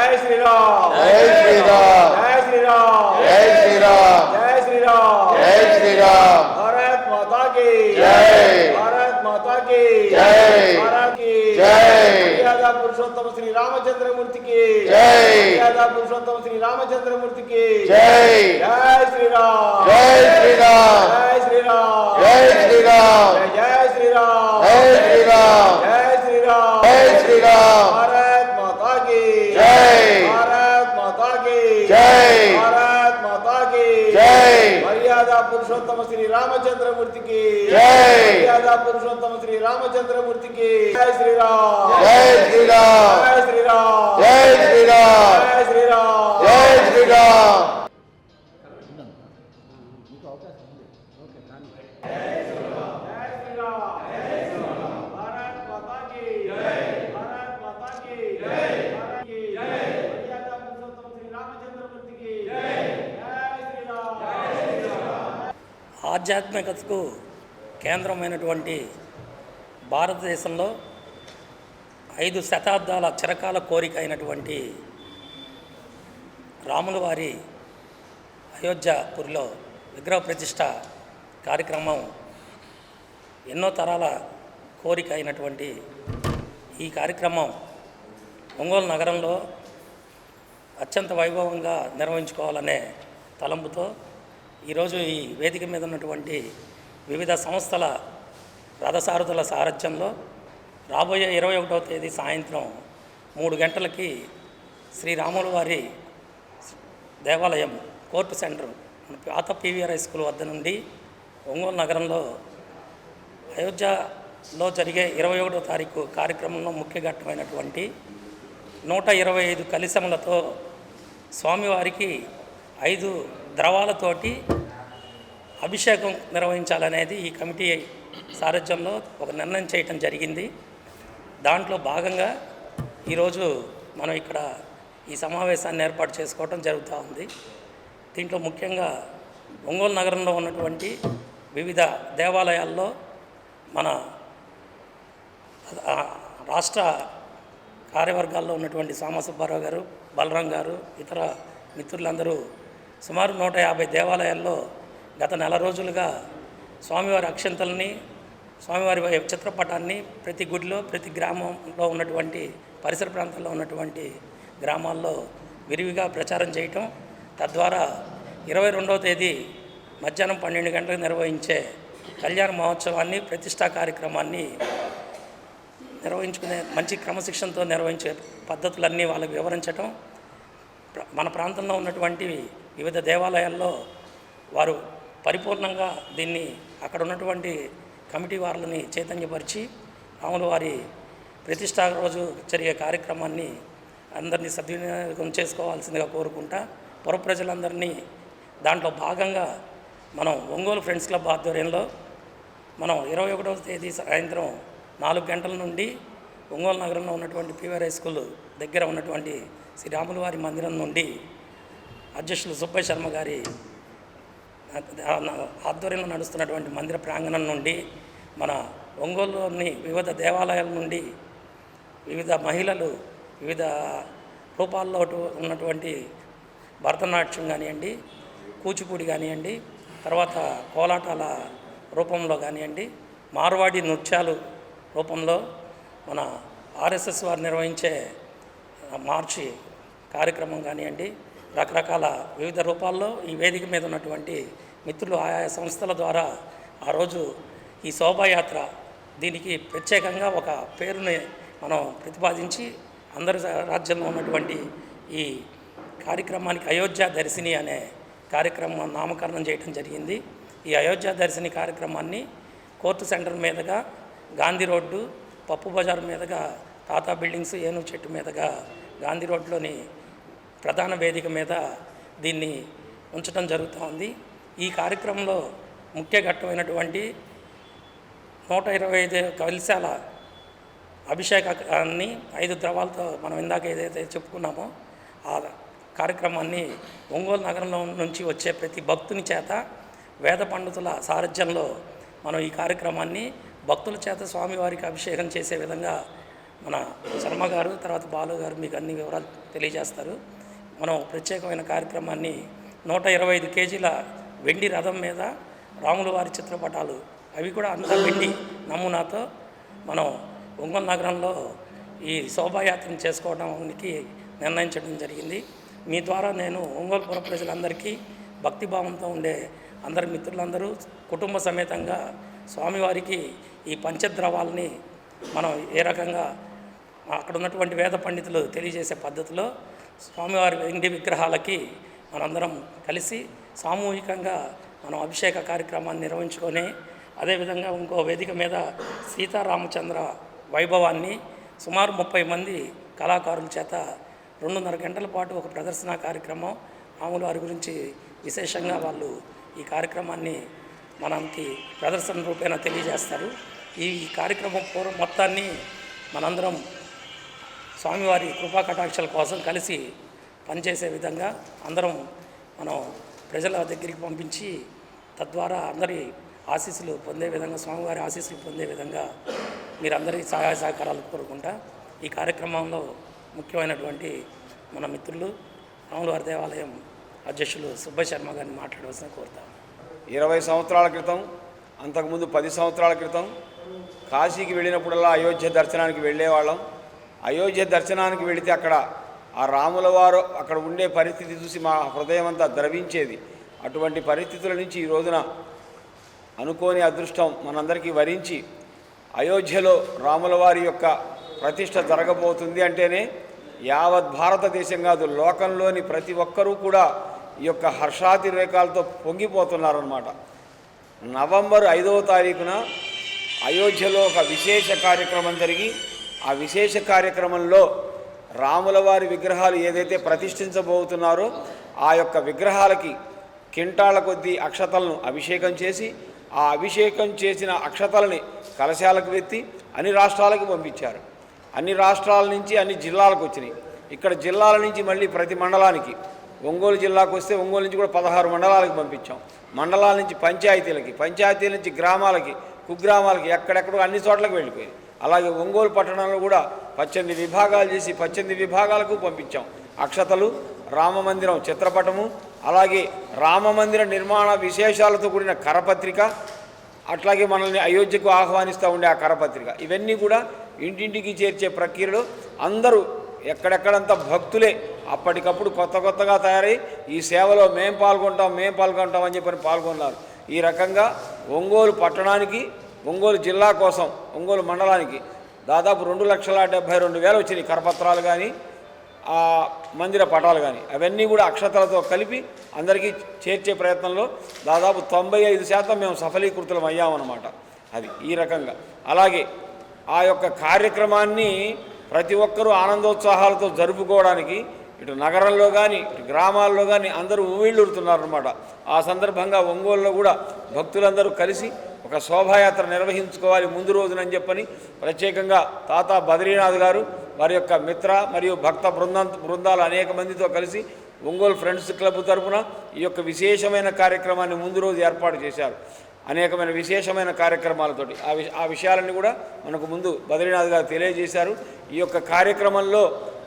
जय श्री राम जय श्री राम जय श्री राम जय श्री राम जय श्री राम जय श्री राम भारत माता की जय भारत माता की जय भारत की जय मर्यादा पुरुषोत्तम श्री रामचंद्र मूर्ति की जय मर्यादा पुरुषोत्तम श्री रामचंद्र मूर्ति की जय जय श्री राम जय श्री राम जय श्री राम जय श्री राम जय श्री राम जय श्री राम పురుషోత్తమ శ్రీ రామచంద్రమూర్తికి. జై. మర్యాద పురుషోత్తమ శ్రీ రామచంద్రమూర్తికి. జై శ్రీరామ్. జై శ్రీరామ్. జై శ్రీరామ్. జై శ్రీరామ్. జై శ్రీరామ్. జై శ్రీరామ్. ఆధ్యాత్మికతకు కేంద్రమైనటువంటి భారతదేశంలో ఐదు శతాబ్దాల చిరకాల కోరిక అయినటువంటి రాముల వారి అయోధ్యపురిలో విగ్రహ ప్రతిష్ట కార్యక్రమం ఎన్నో తరాల కోరిక అయినటువంటి ఈ కార్యక్రమం ఒంగోలు నగరంలో అత్యంత వైభవంగా నిర్వహించుకోవాలనే తలంపుతో ఈరోజు ఈ వేదిక మీద ఉన్నటువంటి వివిధ సంస్థల రథసారథుల సారథ్యంలో రాబోయే ఇరవై ఒకటవ తేదీ సాయంత్రం మూడు గంటలకి శ్రీరాముల వారి దేవాలయం కోర్టు సెంటర్ మన పాత పీవీఆర్ హై స్కూల్ వద్ద నుండి ఒంగోలు నగరంలో అయోధ్యలో జరిగే ఇరవై ఒకటో తారీఖు కార్యక్రమంలో ముఖ్య ఘట్టమైనటువంటి నూట ఇరవై ఐదు కలిసములతో స్వామివారికి ఐదు ద్రవాలతోటి అభిషేకం నిర్వహించాలనేది ఈ కమిటీ సారథ్యంలో ఒక నిర్ణయం చేయటం జరిగింది. దాంట్లో భాగంగా ఈరోజు మనం ఇక్కడ ఈ సమావేశాన్ని ఏర్పాటు చేసుకోవడం జరుగుతూ ఉంది. దీంట్లో ముఖ్యంగా ఒంగోలు నగరంలో ఉన్నటువంటి వివిధ దేవాలయాల్లో మన రాష్ట్ర కార్యవర్గాల్లో ఉన్నటువంటి సామసుబ్బారావు గారు బలరాం గారు ఇతర మిత్రులందరూ సుమారు నూట యాభై దేవాలయాల్లో గత నెల రోజులుగా స్వామివారి అక్షంతల్ని స్వామివారి చిత్రపటాన్ని ప్రతి గుడిలో ప్రతి గ్రామంలో ఉన్నటువంటి పరిసర ప్రాంతాల్లో ఉన్నటువంటి గ్రామాల్లో విరివిగా ప్రచారం చేయటం తద్వారా ఇరవై రెండవ తేదీ మధ్యాహ్నం పన్నెండు గంటలకు నిర్వహించే కళ్యాణ మహోత్సవాన్ని ప్రతిష్టా కార్యక్రమాన్ని నిర్వహించుకునే మంచి క్రమశిక్షణతో నిర్వహించే పద్ధతులన్నీ వాళ్ళకి వివరించటం మన ప్రాంతంలో ఉన్నటువంటి వివిధ దేవాలయాల్లో వారు పరిపూర్ణంగా దీన్ని అక్కడ ఉన్నటువంటి కమిటీ వారిని చైతన్యపరిచి రాముల వారి ప్రతిష్టా రోజు జరిగే కార్యక్రమాన్ని అందరినీ సద్వినియోగం చేసుకోవాల్సిందిగా కోరుకుంటా. పొర ప్రజలందరినీ దాంట్లో భాగంగా మనం ఒంగోలు ఫ్రెండ్స్ క్లబ్ ఆధ్వర్యంలో మనం ఇరవై ఒకటవ తేదీ సాయంత్రం నాలుగు గంటల నుండి ఒంగోలు నగరంలో ఉన్నటువంటి పీవీఆర్ హై స్కూల్ దగ్గర ఉన్నటువంటి శ్రీ మందిరం నుండి అధ్యక్షులు సుబ్బయ్య శర్మ గారి ఆధ్వర్యంలో నడుస్తున్నటువంటి మందిర ప్రాంగణం నుండి మన ఒంగోలులోని వివిధ దేవాలయాల నుండి వివిధ మహిళలు వివిధ రూపాల్లో ఉన్నటువంటి భరతనాట్యం కానివ్వండి కూచిపూడి కానివ్వండి తర్వాత కోలాటాల రూపంలో కానివ్వండి మార్వాడి నృత్యాలు రూపంలో మన ఆర్ఎస్ఎస్ వారు నిర్వహించే మార్చి కార్యక్రమం కానివ్వండి రకరకాల వివిధ రూపాల్లో ఈ వేదిక మీద ఉన్నటువంటి మిత్రులు ఆయా సంస్థల ద్వారా ఆ రోజు ఈ శోభాయాత్ర దీనికి ప్రత్యేకంగా ఒక పేరుని మనం ప్రతిపాదించి అందరి రాజ్యంలో ఉన్నటువంటి ఈ కార్యక్రమానికి అయోధ్య దర్శిని అనే కార్యక్రమం నామకరణం చేయడం జరిగింది. ఈ అయోధ్య దర్శిని కార్యక్రమాన్ని కోర్టు సెంటర్ మీదుగా గాంధీ రోడ్డు పప్పు బజార్ మీదుగా తాతా బిల్డింగ్స్ ఏనుగు చెట్టు మీదుగా గాంధీ రోడ్లోని ప్రధాన వేదిక మీద దీన్ని ఉంచడం జరుగుతూ ఉంది. ఈ కార్యక్రమంలో ముఖ్య ఘట్టమైనటువంటి నూట ఇరవై ఐదు కవిశాల అభిషేకాన్ని ఐదు ద్రవాలతో మనం ఇందాక ఏదైతే చెప్పుకున్నామో ఆ కార్యక్రమాన్ని ఒంగోలు నగరంలో నుంచి వచ్చే ప్రతి భక్తుని చేత వేద పండితుల సారథ్యంలో మనం ఈ కార్యక్రమాన్ని భక్తుల చేత స్వామివారికి అభిషేకం చేసే విధంగా మన శర్మ గారు తర్వాత బాలు గారు మీకు అన్ని వివరాలు తెలియజేస్తారు. మనం ప్రత్యేకమైన కార్యక్రమాన్ని నూట ఇరవై ఐదు కేజీల వెండి రథం మీద రాములు వారి చిత్రపటాలు. అవి కూడా అంత వెండి నమూనాతో మనం ఒంగోలు నగరంలో ఈ శోభాయాత్రను చేసుకోవడానికి నిర్ణయించడం జరిగింది. మీ ద్వారా నేను ఒంగోలు పుర ప్రజలందరికీ భక్తిభావంతో ఉండే అందరి మిత్రులందరూ కుటుంబ సమేతంగా స్వామివారికి ఈ పంచద్రవాలని మనం ఏ రకంగా అక్కడ ఉన్నటువంటి వేద పండితులు తెలియజేసే పద్ధతిలో స్వామివారి వెండి విగ్రహాలకి మనందరం కలిసి సామూహికంగా మనం అభిషేక కార్యక్రమాన్ని నిర్వహించుకొని అదేవిధంగా ఇంకో వేదిక మీద సీతారామచంద్ర వైభవాన్ని సుమారు ముప్పై మంది కళాకారుల చేత రెండున్నర గంటల పాటు ఒక ప్రదర్శన కార్యక్రమం రాములు వారి గురించి విశేషంగా వాళ్ళు ఈ కార్యక్రమాన్ని మనకి ప్రదర్శన రూపేణ తెలియజేస్తారు. ఈ కార్యక్రమం పూర్వం మొత్తాన్ని మనందరం స్వామివారి కృపా కటాక్షల కోసం కలిసి పనిచేసే విధంగా అందరం మనం ప్రజల దగ్గరికి పంపించి తద్వారా అందరి ఆశీస్సులు పొందే విధంగా స్వామివారి ఆశీస్సులు పొందే విధంగా మీరందరి సహాయ సహకారాలు కోరుకుంటా. ఈ కార్యక్రమంలో ముఖ్యమైనటువంటి మన మిత్రులు రాములవారి దేవాలయం అధ్యక్షులు సుబ్బయ్య శర్మ గారిని మాట్లాడవలసిన కోరుతాం. ఇరవై సంవత్సరాల క్రితం అంతకుముందు పది సంవత్సరాల క్రితం కాశీకి వెళ్ళినప్పుడల్లా అయోధ్య దర్శనానికి వెళ్ళేవాళ్ళం. అయోధ్య దర్శనానికి వెళితే అక్కడ ఆ రాముల వారు అక్కడ ఉండే పరిస్థితి చూసి మా హృదయం అంతా ద్రవించేది. అటువంటి పరిస్థితుల నుంచి ఈ రోజున అనుకోని అదృష్టం మనందరికీ వరించి అయోధ్యలో రాముల వారి యొక్క ప్రతిష్ట జరగబోతుంది అంటేనే యావత్ భారతదేశం కాదు లోకంలోని ప్రతి ఒక్కరూ కూడా ఈ యొక్క హర్షాతిరేకాలతో పొంగిపోతున్నారన్నమాట. నవంబర్ ఐదవ తారీఖున అయోధ్యలో ఒక విశేష కార్యక్రమం జరిగి ఆ విశేష కార్యక్రమంలో రాముల వారి విగ్రహాలు ఏదైతే ప్రతిష్ఠించబోతున్నారో ఆ యొక్క విగ్రహాలకి కింటాళ్ళ కొద్దీ అక్షతలను అభిషేకం చేసి ఆ అభిషేకం చేసిన అక్షతలని కలశాలకు వెత్తి అన్ని రాష్ట్రాలకు పంపించారు. అన్ని రాష్ట్రాల నుంచి అన్ని జిల్లాలకు వచ్చినాయి. ఇక్కడ జిల్లాల నుంచి మళ్ళీ ప్రతి మండలానికి ఒంగోలు జిల్లాకు వస్తే ఒంగోలు నుంచి కూడా పదహారు మండలాలకు పంపించాం. మండలాల నుంచి పంచాయతీలకి పంచాయతీల నుంచి గ్రామాలకి కుగ్రామాలకి ఎక్కడెక్కడో అన్ని చోట్లకు వెళ్ళిపోయింది. అలాగే ఒంగోలు పట్టణంలో కూడా పద్దెనిమిది విభాగాలు చేసి పద్దెనిమిది విభాగాలకు పంపించాం. అక్షతలు రామమందిరం చిత్రపటము అలాగే రామమందిర నిర్మాణ విశేషాలతో కూడిన కరపత్రిక అట్లాగే మనల్ని అయోధ్యకు ఆహ్వానిస్తూ ఉండే ఆ కరపత్రిక. ఇవన్నీ కూడా ఇంటింటికి చేర్చే ప్రక్రియలో అందరూ ఎక్కడెక్కడంతా భక్తులే అప్పటికప్పుడు కొత్త కొత్తగా తయారై ఈ సేవలో మేం పాల్గొంటాం మేం పాల్గొంటాం అని చెప్పని పాల్గొన్నారు. ఈ రకంగా ఒంగోలు పట్టణానికి ఒంగోలు జిల్లా కోసం ఒంగోలు మండలానికి దాదాపు రెండు లక్షల డెబ్భై రెండు వేలు వచ్చినాయి కరపత్రాలు కానీ ఆ మందిర పటాలు కానీ అవన్నీ కూడా అక్షతలతో కలిపి అందరికీ చేర్చే ప్రయత్నంలో దాదాపు తొంభై ఐదు శాతం మేము సఫలీకృతులం అయ్యామన్నమాట అది ఈ రకంగా. అలాగే ఆ యొక్క కార్యక్రమాన్ని ప్రతి ఒక్కరూ ఆనందోత్సాహాలతో జరుపుకోవడానికి ఇటు నగరంలో కానీ ఇటు గ్రామాల్లో కానీ అందరూ ఊవిళ్ళూరుతున్నారనమాట ఆ సందర్భంగా ఒంగోలులో కూడా భక్తులందరూ కలిసి ఒక శోభాయాత్ర నిర్వహించుకోవాలి ముందు రోజునని చెప్పని ప్రత్యేకంగా తాత బద్రీనాథ్ గారు వారి యొక్క మిత్ర మరియు భక్త బృందం బృందాలు అనేక మందితో కలిసి ఒంగోలు ఫ్రెండ్స్ క్లబ్ తరపున ఈ యొక్క విశేషమైన కార్యక్రమాన్ని ముందు రోజు ఏర్పాటు చేశారు. అనేకమైన విశేషమైన కార్యక్రమాలతోటి. ఆ విష ఆ విషయాలన్నీ కూడా మనకు ముందు బద్రీనాథ్ గారు తెలియజేశారు. ఈ యొక్క కార్యక్రమంలో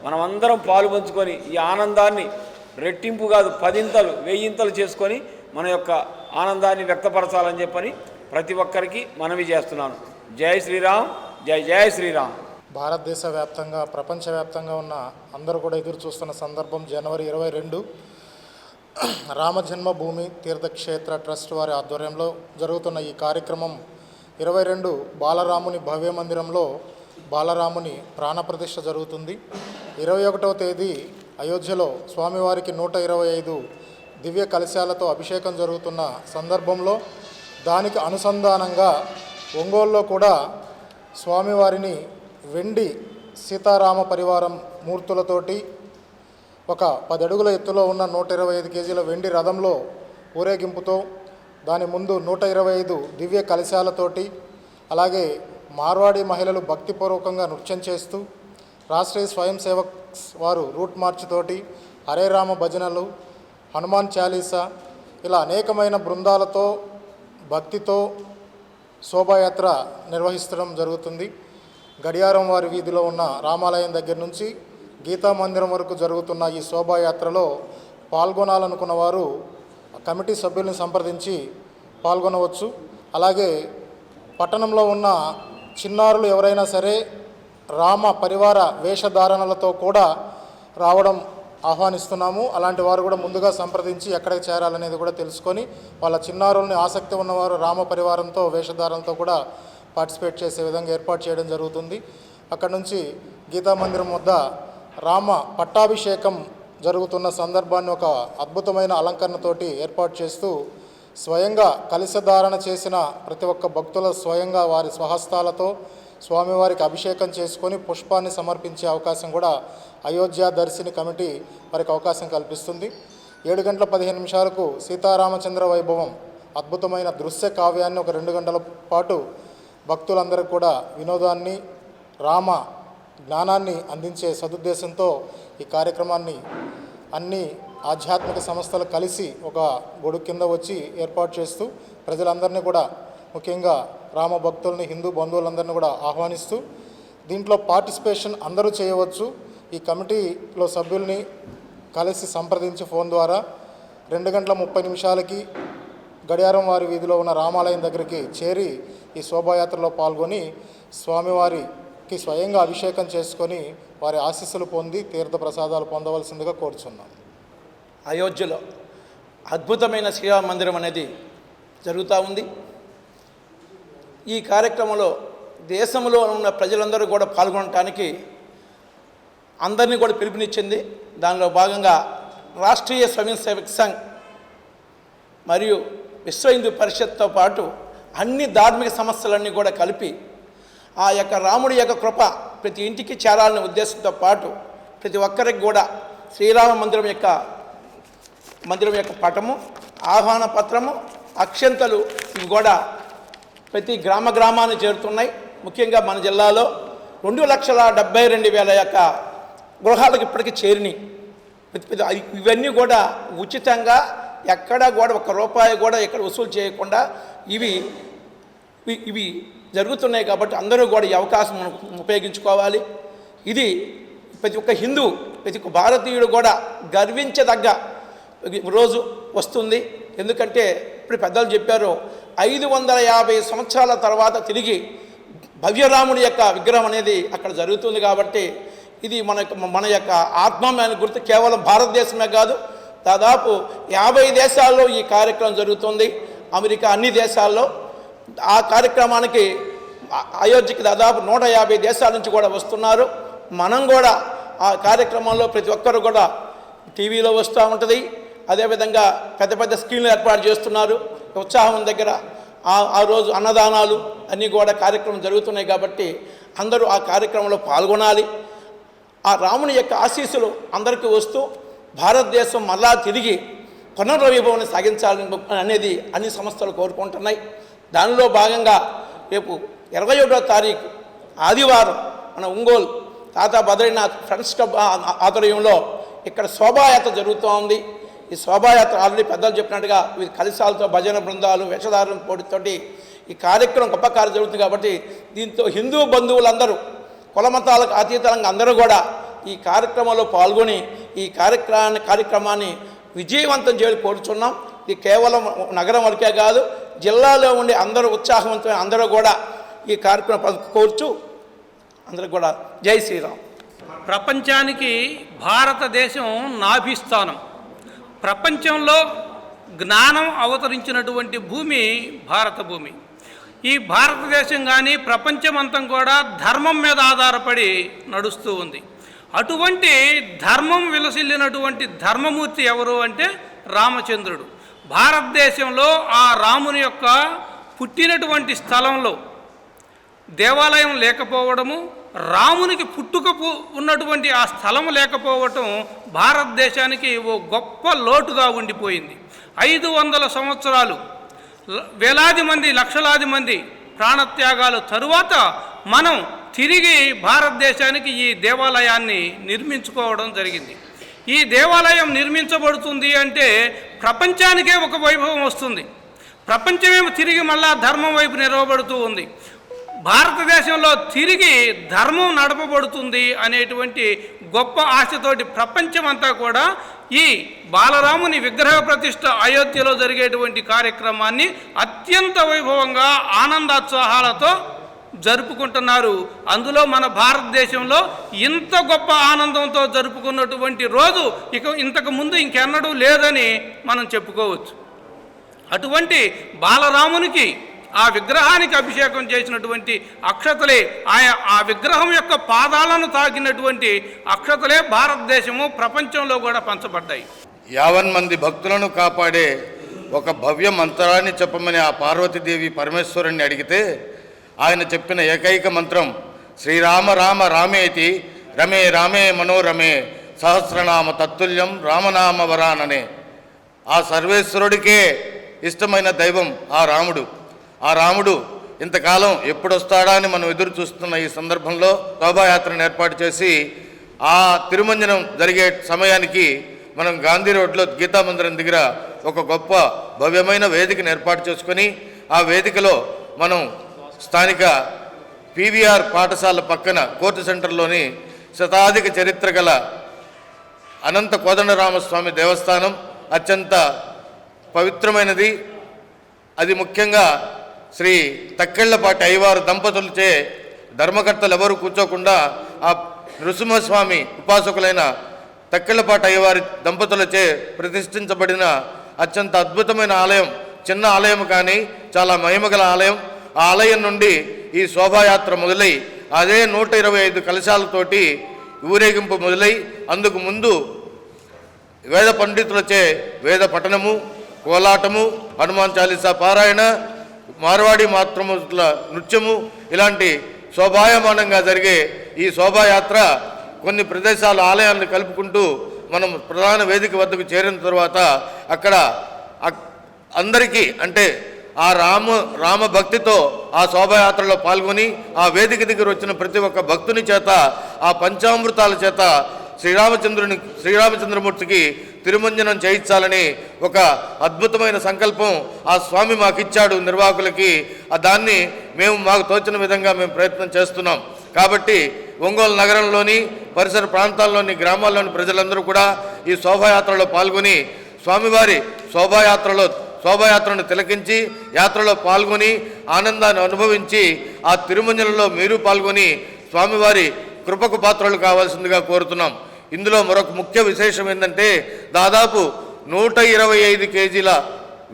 మనమందరం పాలుపంచుకొని ఈ ఆనందాన్ని రెట్టింపు కాదు పదింతలు వెయ్యింతలు చేసుకొని మన యొక్క ఆనందాన్ని వ్యక్తపరచాలని చెప్పని ప్రతి ఒక్కరికి మనవి చేస్తున్నాను. జై శ్రీరామ్ జై జై శ్రీరామ్. భారతదేశ వ్యాప్తంగా ప్రపంచవ్యాప్తంగా ఉన్న అందరూ కూడా ఎదురు చూస్తున్న సందర్భం జనవరి ఇరవై రెండు. రామజన్మభూమి తీర్థక్షేత్ర ట్రస్ట్ వారి ఆధ్వర్యంలో జరుగుతున్న ఈ కార్యక్రమం ఇరవై రెండు బాలరాముని భవ్య మందిరంలో బాలరాముని ప్రాణప్రతిష్ఠ జరుగుతుంది. ఇరవై ఒకటవ తేదీ అయోధ్యలో స్వామివారికి నూట ఇరవై ఐదు దివ్య కలశాలతో అభిషేకం జరుగుతున్న సందర్భంలో దానికి అనుసంధానంగా ఒంగోలులో కూడా స్వామివారిని వెండి సీతారామ పరివారం మూర్తులతోటి ఒక పది అడుగుల ఎత్తులో ఉన్న నూట ఇరవై ఐదు కేజీల వెండి రథంలో ఊరేగింపుతో దాని ముందు నూట ఇరవై ఐదు దివ్య కలశాలతోటి అలాగే మార్వాడి మహిళలు భక్తిపూర్వకంగా నృత్యం చేస్తూ రాష్ట్రీయ స్వయం సేవక్ వారు రూట్ మార్చ్ తోటి హరే రామ భజనలు హనుమాన్ చాలీసా ఇలా అనేకమైన బృందాలతో భక్తితో శోభాయాత్ర నిర్వహిస్తడం జరుగుతుంది. గడియారం వారి వీధిలో ఉన్న రామాలయం దగ్గర నుంచి గీతా మందిరం వరకు జరుగుతున్న ఈ శోభాయాత్రలో పాల్గొనాలనుకున్న వారు కమిటీ సభ్యుల్ని సంప్రదించి పాల్గొనవచ్చు. అలాగే పట్టణంలో ఉన్న చిన్నారులు ఎవరైనా సరే రామ పరివార వేషధారణలతో కూడా రావడం ఆహ్వానిస్తున్నాము. అలాంటి వారు కూడా ముందుగా సంప్రదించి ఎక్కడికి చేరాలనేది కూడా తెలుసుకొని వాళ్ళ చిన్నారుల్ని ఆసక్తి ఉన్నవారు రామ పరివారంతో వేషధారణతో కూడా పార్టిసిపేట్ చేసే విధంగా ఏర్పాటు చేయడం జరుగుతుంది. అక్కడ నుంచి గీతా మందిరం వద్ద రామ పట్టాభిషేకం జరుగుతున్న సందర్భాన్ని ఒక అద్భుతమైన అలంకరణతోటి ఏర్పాటు చేస్తూ స్వయంగా కలిసధారణ చేసిన ప్రతి ఒక్క భక్తుల స్వయంగా వారి స్వహస్తాలతో స్వామివారికి అభిషేకం చేసుకొని పుష్పాన్ని సమర్పించే అవకాశం కూడా అయోధ్య దర్శిని కమిటీ వారికి అవకాశం కల్పిస్తుంది. ఏడు గంటల పదిహేను నిమిషాలకు సీతారామచంద్ర వైభవం అద్భుతమైన దృశ్య కావ్యాన్ని ఒక రెండు గంటల పాటు భక్తులందరికీ కూడా వినోదాన్ని రామ జ్ఞానాన్ని అందించే సదుద్దేశంతో ఈ కార్యక్రమాన్ని అన్ని ఆధ్యాత్మిక సంస్థలు కలిసి ఒక గొడుగు కింద వచ్చి ఏర్పాటు చేస్తూ ప్రజలందరినీ కూడా ముఖ్యంగా రామ భక్తుల్ని హిందూ బంధువులందరినీ కూడా ఆహ్వానిస్తూ దీంట్లో పార్టిసిపేషన్ అందరూ చేయవచ్చు. ఈ కమిటీలో సభ్యుల్ని కలిసి సంప్రదించి ఫోన్ ద్వారా రెండు గంటల ముప్పై నిమిషాలకి గడియారం వారి వీధిలో ఉన్న రామాలయం దగ్గరికి చేరి ఈ శోభాయాత్రలో పాల్గొని స్వామివారికి స్వయంగా అభిషేకం చేసుకొని వారి ఆశీస్సులు పొంది తీర్థ ప్రసాదాలు పొందవలసిందిగా కోరుచున్నాం. అయోధ్యలో అద్భుతమైన శ్రీరామ మందిరం అనేది జరుగుతూ ఉంది. ఈ కార్యక్రమంలో దేశంలో ఉన్న ప్రజలందరూ కూడా పాల్గొనడానికి అందరినీ కూడా పిలుపునిచ్చింది. దానిలో భాగంగా రాష్ట్రీయ స్వయం సేవక్ సంఘ్ మరియు విశ్వ హిందూ పరిషత్తో పాటు అన్ని ధార్మిక సమస్యలన్నీ కూడా కలిపి ఆ యొక్క రాముడి యొక్క కృప ప్రతి ఇంటికి చేరాలనే ఉద్దేశంతో పాటు ప్రతి ఒక్కరికి కూడా శ్రీరామ మందిరం యొక్క మందిరం యొక్క పటము ఆహ్వాన పత్రము అక్షంతలు ఇవి కూడా ప్రతి గ్రామ గ్రామాన్ని చేరుతున్నాయి. ముఖ్యంగా మన జిల్లాలో రెండు లక్షల డెబ్బై రెండు వేల యొక్క గృహాలకు ఇప్పటికీ చేరినాయి. ఇవన్నీ కూడా ఉచితంగా ఎక్కడా కూడా ఒక రూపాయి కూడా ఇక్కడ వసూలు చేయకుండా ఇవి ఇవి- ఇవి జరుగుతున్నాయి కాబట్టి అందరూ కూడా ఈ అవకాశం మనం ఉపయోగించుకోవాలి. ఇది ప్రతి ఒక్క హిందూ ప్రతి ఒక్క భారతీయుడు కూడా గర్వించదగ్గ రోజు వస్తుంది. ఎందుకంటే ఇప్పుడు పెద్దలు చెప్పారు ఐదు వందల యాభై సంవత్సరాల తర్వాత తిరిగి భవ్యరాముడి యొక్క విగ్రహం అనేది అక్కడ జరుగుతుంది కాబట్టి ఇది మన యొక్క మన యొక్క ఆత్మమైన గుర్తు కేవలం భారతదేశమే కాదు దాదాపు యాభై దేశాల్లో ఈ కార్యక్రమం జరుగుతుంది. అమెరికా అన్ని దేశాల్లో ఆ కార్యక్రమానికి అయోధ్యకి దాదాపు నూట యాభై దేశాల నుంచి కూడా వస్తున్నారు. మనం కూడా ఆ కార్యక్రమంలో ప్రతి ఒక్కరు కూడా టీవీలో వస్తూ ఉంటుంది. అదేవిధంగా పెద్ద పెద్ద స్క్రీన్లు ఏర్పాటు చేస్తున్నారు. ఉత్సాహం దగ్గర ఆ రోజు అన్నదానాలు అన్నీ కూడా కార్యక్రమం జరుగుతున్నాయి కాబట్టి అందరూ ఆ కార్యక్రమంలో పాల్గొనాలి. ఆ రాముని యొక్క ఆశీస్సులు అందరికీ వస్తూ భారతదేశం మళ్ళా తిరిగి పునర్వైభవాన్ని సాగించాలని అనేది అన్ని సంస్థలు కోరుకుంటున్నాయి. దానిలో భాగంగా రేపు ఇరవై ఒకటో తారీఖు ఆదివారం మన ఒంగోలు తాత బద్రీనాథ్ ఫ్రెండ్స్ క్లబ్ ఆధ్వర్యంలో ఇక్కడ శోభాయాత్ర జరుగుతూ ఉంది. ఈ శోభాయాత్ర ఆల్రెడీ పెద్దలు చెప్పినట్టుగా ఇది కలిసాలతో భజన బృందాలు వేషధారణ పోటీతోటి ఈ కార్యక్రమం గొప్ప కార్యం జరుగుతుంది కాబట్టి దీంతో హిందూ బంధువులందరూ కులమతాలకు అతీతంగా అందరూ కూడా ఈ కార్యక్రమంలో పాల్గొని ఈ కార్యక్రమాన్ని కార్యక్రమాన్ని విజయవంతం చేయాలి కోరుచున్నాం. ఇది కేవలం నగరం వరకే కాదు జిల్లాలో ఉండే అందరూ ఉత్సాహవంతమైన అందరూ కూడా ఈ కార్యక్రమం కోర్చు కోరుచు అందరూ కూడా జై శ్రీరామ్. ప్రపంచానికి భారతదేశం నాభిస్థానం ప్రపంచంలో జ్ఞానం అవతరించినటువంటి భూమి భారత భూమి. ఈ భారతదేశం కానీ ప్రపంచమంతం కూడా ధర్మం మీద ఆధారపడి నడుస్తూ ఉంది. అటువంటి ధర్మం విలసిల్లినటువంటి ధర్మమూర్తి ఎవరు అంటే రామచంద్రుడు. భారతదేశంలో ఆ రాముని యొక్క పుట్టినటువంటి స్థలంలో దేవాలయం లేకపోవడము రామునికి పుట్టుకపు ఉన్నటువంటి ఆ స్థలం లేకపోవటం భారతదేశానికి ఓ గొప్ప లోటుగా ఉండిపోయింది. ఐదు వందల సంవత్సరాలు వేలాది మంది లక్షలాది మంది ప్రాణత్యాగాలు తరువాత మనం తిరిగి భారతదేశానికి ఈ దేవాలయాన్ని నిర్మించుకోవడం జరిగింది. ఈ దేవాలయం నిర్మించబడుతుంది అంటే ప్రపంచానికే ఒక వైభవం వస్తుంది. ప్రపంచమేమో తిరిగి మళ్ళా ధర్మం వైపు నిలవబడుతూ ఉంది. భారతదేశంలో తిరిగి ధర్మం నడపబడుతుంది అనేటువంటి గొప్ప ఆశతోటి ప్రపంచమంతా కూడా ఈ బాలరాముని విగ్రహ ప్రతిష్ఠ అయోధ్యలో జరిగేటువంటి కార్యక్రమాన్ని అత్యంత వైభవంగా ఆనందోత్సాహాలతో జరుపుకుంటున్నారు. అందులో మన భారతదేశంలో ఇంత గొప్ప ఆనందంతో జరుపుకున్నటువంటి రోజు ఇక ఇంతకు ముందు ఇంకెన్నడూ లేదని మనం చెప్పుకోవచ్చు. అటువంటి బాలరామునికి ఆ విగ్రహానికి అభిషేకం చేసినటువంటి అక్షతలే ఆయా ఆ విగ్రహం యొక్క పాదాలను తాకినటువంటి అక్షతలే భారతదేశము ప్రపంచంలో కూడా పంచబడ్డాయి. యావన్ మంది భక్తులను కాపాడే ఒక భవ్య మంత్రాన్ని చెప్పమని ఆ పార్వతీదేవి పరమేశ్వరుణ్ణి అడిగితే ఆయన చెప్పిన ఏకైక మంత్రం శ్రీరామ రామ రామేతి రమే రామే మనోరమే సహస్రనామ తత్తుల్యం రామనామ వరాననే. ఆ సర్వేశ్వరుడికే ఇష్టమైన దైవం ఆ రాముడు. ఆ రాముడు ఇంతకాలం ఎప్పుడొస్తాడా అని మనం ఎదురు చూస్తున్న ఈ సందర్భంలో శోభాయాత్రను ఏర్పాటు చేసి ఆ తిరుమంజనం జరిగే సమయానికి మనం గాంధీ రోడ్లో గీతా మందిరం దగ్గర ఒక గొప్ప భవ్యమైన వేదికను ఏర్పాటు చేసుకొని ఆ వేదికలో మనం స్థానిక పీవీఆర్ పాఠశాల పక్కన కోర్టు సెంటర్లోని శతాధిక చరిత్ర గల అనంత కోదండరామస్వామి దేవస్థానం అత్యంత పవిత్రమైనది. అది ముఖ్యంగా శ్రీ తక్కెళ్ళపాటి అయ్యవారు దంపతులచే ధర్మకర్తలు ఎవరు కూర్చోకుండా ఆ నృసింహస్వామి ఉపాసకులైన తక్కెళ్ళపాటి అయ్యవారి దంపతులచే ప్రతిష్ఠించబడిన అత్యంత అద్భుతమైన ఆలయం చిన్న ఆలయం కానీ చాలా మహిమగల ఆలయం. ఆ ఆలయం నుండి ఈ శోభాయాత్ర మొదలై అదే నూట ఇరవై ఐదు కలశాలతోటి ఊరేగింపు మొదలై అందుకు ముందు వేద పండితులచే వేద పఠనము కోలాటము హనుమాన్ చాలీసా పారాయణ మార్వాడి మాతృమూర్తుల నృత్యము ఇలాంటి శోభాయమానంగా జరిగే ఈ శోభాయాత్ర కొన్ని ప్రదేశాల ఆలయాలను కలుపుకుంటూ మనం ప్రధాన వేదిక వద్దకు చేరిన తర్వాత అక్కడ అందరికీ అంటే ఆ రామ రామ భక్తితో ఆ శోభాయాత్రలో పాల్గొని ఆ వేదిక దగ్గర వచ్చిన ప్రతి ఒక్క భక్తుని చేత ఆ పంచామృతాల చేత శ్రీరామచంద్రుని శ్రీరామచంద్రమూర్తికి తిరుమంజనం చేయించాలని ఒక అద్భుతమైన సంకల్పం ఆ స్వామి మాకిచ్చాడు నిర్వాహకులకి. ఆ దాన్ని మేము మాకు తోచిన విధంగా మేము ప్రయత్నం చేస్తున్నాం. కాబట్టి ఒంగోలు నగరంలోని పరిసర ప్రాంతాల్లోని గ్రామాల్లోని ప్రజలందరూ కూడా ఈ శోభాయాత్రలో పాల్గొని స్వామివారి శోభాయాత్రలో శోభాయాత్రను తిలకించి యాత్రలో పాల్గొని ఆనందాన్ని అనుభవించి ఆ తిరుమంజనంలో మీరు పాల్గొని స్వామివారి కృపకు పాత్రలు కావాల్సిందిగా కోరుతున్నాం. ఇందులో మరొక ముఖ్య విశేషం ఏంటంటే దాదాపు నూట ఇరవై ఐదు కేజీల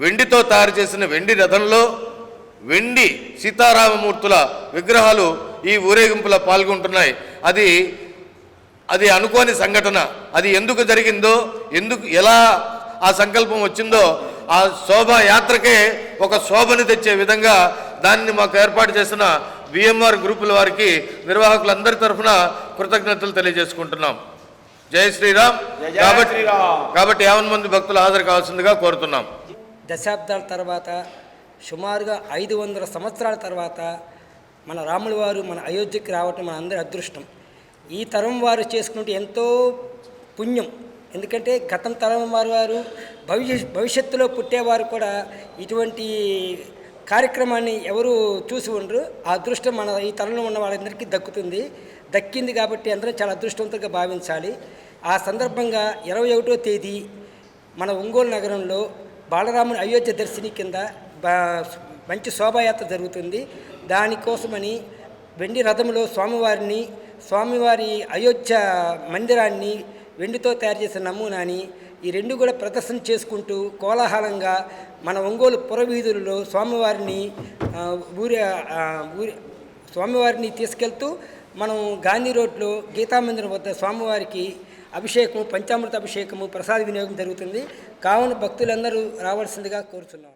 వెండితో తయారు చేసిన వెండి రథంలో వెండి సీతారామమూర్తుల విగ్రహాలు ఈ ఊరేగింపులో పాల్గొంటున్నాయి. అది అది అనుకోని సంఘటన. అది ఎందుకు జరిగిందో ఎందుకు ఎలా ఆ సంకల్పం వచ్చిందో ఆ శోభయాత్రకే ఒక శోభని తెచ్చే విధంగా దాన్ని మాకు ఏర్పాటు చేసిన బిఎంఆర్ గ్రూపుల వారికి నిర్వాహకులందరి తరఫున కృతజ్ఞతలు తెలియజేసుకుంటున్నాం. జై శ్రీరామ్. కాబట్టి శ్రీరామ్. కాబట్టి యావన్ మంది భక్తులు హాజరు కావాల్సిందిగా కోరుతున్నాం. దశాబ్దాల తర్వాత సుమారుగా ఐదు వందల సంవత్సరాల తర్వాత మన రాముల వారు మన అయోధ్యకి రావటం మన అందరి అదృష్టం. ఈ తరం వారు చేసుకుంటే ఎంతో పుణ్యం. ఎందుకంటే గతం తరం వారు వారు భవిష్య భవిష్యత్తులో పుట్టేవారు కూడా ఇటువంటి కార్యక్రమాన్ని ఎవరు చూసి ఉండరు. ఆ అదృష్టం మన ఈ తరంలో ఉన్న వాళ్ళందరికీ దక్కుతుంది. దక్కింది కాబట్టి అందరం చాలా అదృష్టవంతంగా భావించాలి. ఆ సందర్భంగా ఇరవై ఒకటో తేదీ మన ఒంగోలు నగరంలో బాలరాముని అయోధ్య దర్శిని కింద మంచి శోభాయాత్ర జరుగుతుంది. దానికోసమని వెండి రథంలో స్వామివారిని స్వామివారి అయోధ్య మందిరాన్ని వెండితో తయారు చేసిన నమూనాని ఈ రెండు కూడా ప్రదర్శన చేసుకుంటూ కోలాహలంగా మన ఒంగోలు పురవీధులలో స్వామివారిని ఊరి ఊరి స్వామివారిని తీసుకెళ్తూ మనం గాంధీ రోడ్లో గీతామందిరం వద్ద స్వామివారికి అభిషేకము పంచామృత అభిషేకము ప్రసాద వినియోగం జరుగుతుంది. కావున భక్తులందరూ రావాల్సిందిగా కోరుతున్నాం